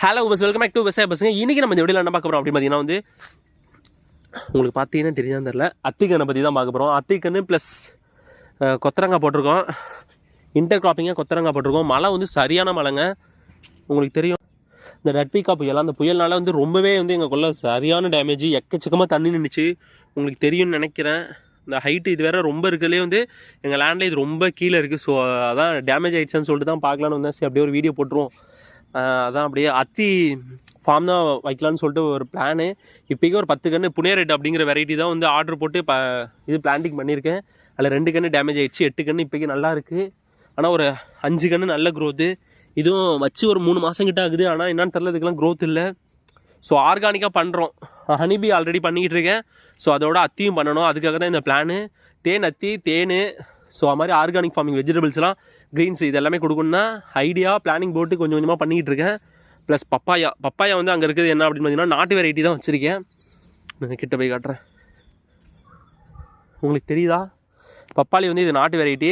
Hello bus welcome back to Vivasaya Pasanga இன்றைக்கி நம்ம இந்த வீடியோ என்ன பார்க்க போகிறோம் அப்படின்னு பார்த்தீங்கன்னா வந்து உங்களுக்கு பார்த்தீங்கன்னா தெரியாதுன்னு தெரில அத்திக்கண்ணை பற்றி தான் பார்க்க போகிறோம் அத்திக்கண்ணு ப்ளஸ் கொத்தரங்காய் போட்டிருக்கோம். இன்டர் கிராப்பிங்காக கொத்தரங்காய் போட்டிருக்கோம். மழை வந்து சரியான மழைங்க. உங்களுக்கு தெரியும். இந்த நட்பிகா புயல் அந்த புயல்னால வந்து ரொம்பவே வந்து எங்கள் கொள்ள சரியான டேமேஜ் எக்கச்சக்கமாக தண்ணி நின்றுச்சு உங்களுக்கு தெரியும்னு நினைக்கிறேன். இந்த ஹைட்டு இது வேறு ரொம்ப இருக்கலே வந்து எங்கள் லேண்டில் இது ரொம்ப கீழே இருக்குது ஸோ அதான் டேமேஜ் ஆகிடுச்சுன்னு சொல்லிட்டு தான் பார்க்கலான்னு வந்தேன். சரி அப்படியே ஒரு வீடியோ போட்டுருவோம். அதான் அப்படியே அத்தி ஃபார்ம் தான் வைக்கலான்னு சொல்லிட்டு ஒரு பிளானு இப்போக்கி ஒரு பத்து கன்று புனேரெட் அப்படிங்கிற வெரைட்டி தான் வந்து ஆர்டர் போட்டு ப இது பிளான்டிங் பண்ணியிருக்கேன். அதில் ரெண்டு கன்று டேமேஜ் ஆகிடுச்சு எட்டு கன்று இப்போக்கி நல்லா இருக்குது ஆனால் ஒரு அஞ்சு கன்று நல்ல க்ரோத்து இதுவும் வச்சு ஒரு மூணு மாதம் கிட்ட ஆகுது. ஆனால் என்னன்னு தெரில இதுக்கெல்லாம் க்ரோத் இல்லை. ஸோ ஆர்கானிக்காக பண்ணுறோம் ஹனிபி ஆல்ரெடி பண்ணிக்கிட்டு இருக்கேன். ஸோ அதோட அத்தியும் பண்ணணும். அதுக்காக தான் இந்த பிளானு தேன் அத்தி தேன் ஸோ அது மாதிரி ஆர்கானிக் ஃபார்மிங் வெஜிடபிள்ஸ்லாம் க்ரீன்ஸ் இது எல்லாமே கொடுக்கணும்னா ஐடியா பிளானிங் போட்டு கொஞ்சம் கொஞ்சமாக பண்ணிக்கிட்டு இருக்கேன். ப்ளஸ் பப்பாயா பப்பாயா வந்து அங்கே இருக்குது என்ன அப்படின்னு பார்த்தீங்கன்னா நாட்டு வெரைட்டி தான் வச்சுருக்கேன். நான் கிட்ட போய் காட்டுறேன். உங்களுக்கு தெரியுதா? பப்பாளி வந்து இது நாட்டு வெரைட்டி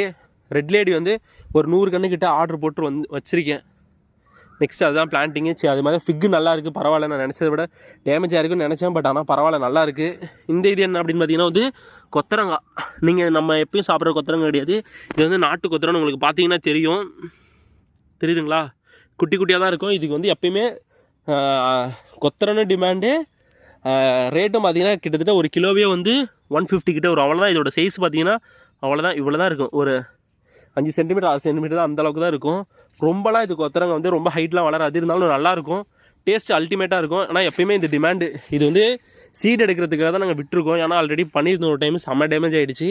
ரெட் லேடி வந்து ஒரு நூறு கன்று ஆர்டர் போட்டு வந்து வச்சுருக்கேன். நெக்ஸ்ட் அதுதான் பிளான்ட்டிங்கு சரி அது மாதிரி ஃபிக்கு நல்லா இருக்குது பரவாயில்ல நான் நினச்சதை விட டேமேஜ் ஆயிருக்குன்னு நினச்சேன் பட் ஆனால் பரவாயில்ல நல்லா இருக்குது இந்த இது என்ன அப்படின்னு பார்த்தீங்கன்னா வந்து கொத்தரங்காய். நீங்கள் நம்ம எப்பயும் சாப்பிட்ற கொத்தரங்காய் கிடையாது. இது வந்து நாட்டு கொத்தரங்காய் உங்களுக்கு பார்த்தீங்கன்னா தெரியும். தெரியுதுங்களா? குட்டி குட்டியாக தான் இருக்கும். இதுக்கு வந்து எப்பயுமே கொத்தரன்னு டிமாண்டு ரேட்டும் பார்த்தீங்கன்னா கிட்டத்தட்ட ஒரு கிலோவே வந்து ஒன் ஃபிஃப்டி கிட்ட வரும். அவ்வளோதான் இதோட சைஸ் பார்த்தீங்கன்னா அவ்வளோதான் இவ்வளோ தான் இருக்கும். ஒரு அஞ்சு சென்டிமீட்டர் ஆறு சென்டிமீட்டர் தான் அந்த அளவுக்கு தான் இருக்கும். ரொம்பலாம் இது கொத்தரங்க வந்து ரொம்ப ஹைட்லாம் வளராது. இருந்தாலும் நல்லாயிருக்கும். டேஸ்ட் அல்டிமேட்டாக இருக்கும். ஆனால் எப்பயுமே இந்த டிமாண்டு இது வந்து சீட் எடுக்கிறதுக்காக தான் நாங்கள் விட்டுருக்கோம். ஏன்னா ஆல்ரெடி பண்ணியிருந்தோம் ஒரு டைம் செம்ம டேமேஜ் ஆகிடுச்சு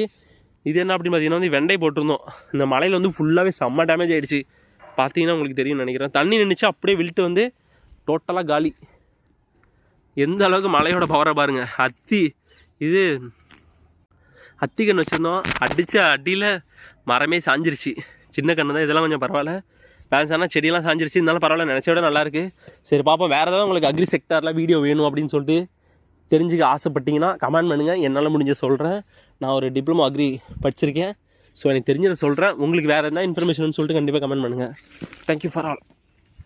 இது என்ன அப்படின்னு பார்த்தீங்கன்னா வந்து வெண்டை போட்டிருந்தோம். இந்த மலையில் வந்து ஃபுல்லாகவே செம்ம டேமேஜ் ஆகிடுச்சு பார்த்தீங்கன்னா உங்களுக்கு தெரியும்னு நினைக்கிறேன். தண்ணி நின்றுச்சு அப்படியே வில்ட்டு வந்து டோட்டலாக காலி. எந்த அளவுக்கு மலையோட பவரை பாருங்கள் அத்தி இது அத்தி கன்று வச்சுருந்தோம். அடித்த அடியில் மரமே சாஞ்சிருச்சு. சின்ன கன்று தான். இதெல்லாம் கொஞ்சம் பரவாயில்ல. பேலன்ஸ் ஆனால் செடியெல்லாம் சாஞ்சிருச்சு. இருந்தாலும் பரவாயில்ல. நினச்ச விட நல்லாயிருக்கு சரி பார்ப்போம். வேறு ஏதாவது உங்களுக்கு அக்ரி செக்டாரில் வீடியோ வேணும் அப்படின்னு சொல்லிட்டு தெரிஞ்சுக்க ஆசைப்பட்டீங்கன்னா கமெண்ட் பண்ணுங்கள் என்னால் முடிஞ்ச சொல்கிறேன் நான் ஒரு டிப்ளமோ அக்ரி படிச்சிருக்கேன். ஸோ எனக்கு தெரிஞ்சதை சொல்கிறேன் உங்களுக்கு வேறு என்ன இன்ஃபர்மேஷன் சொல்லிட்டு கண்டிப்பாக கமெண்ட் பண்ணுங்கள் தேங்க்யூ ஃபார் ஆல்